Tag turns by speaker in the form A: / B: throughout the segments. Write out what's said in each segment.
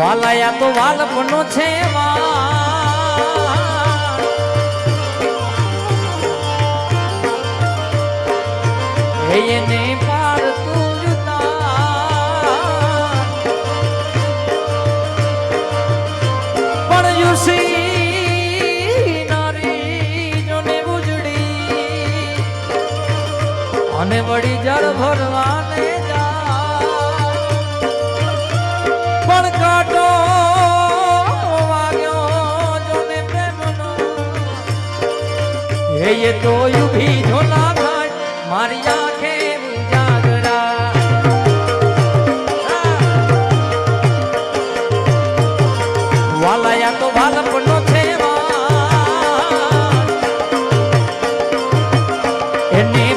A: વાલાયા તો વાલપનો છે એને પાર તું પણ અને વળી જળ ભરવા જઈએ તો યુભી ઝોલા ઘાટ મારી આંખે વાલાયા એની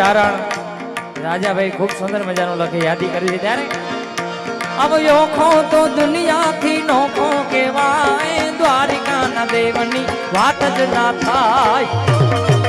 A: ચારણ. રાજાભાઈ ખૂબ સુંદર મજાનું લખે, યાદી કરી છે ત્યારે. અબ યોખો તો દુનિયાથી નોખો કેવાય દ્વારિકાના દેવની વાત જ ના થાય.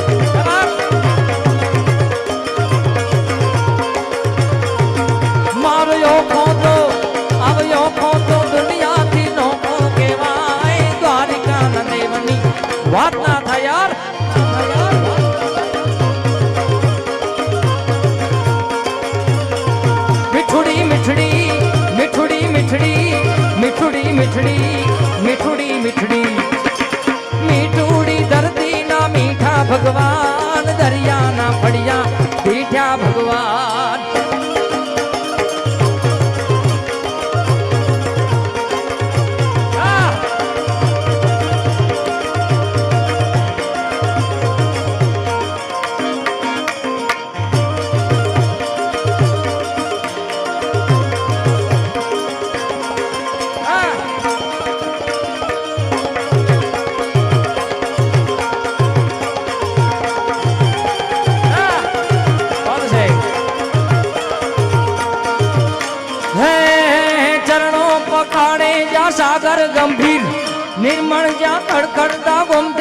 A: નિર્મળ જ્યાં ખડખડતા બોમતે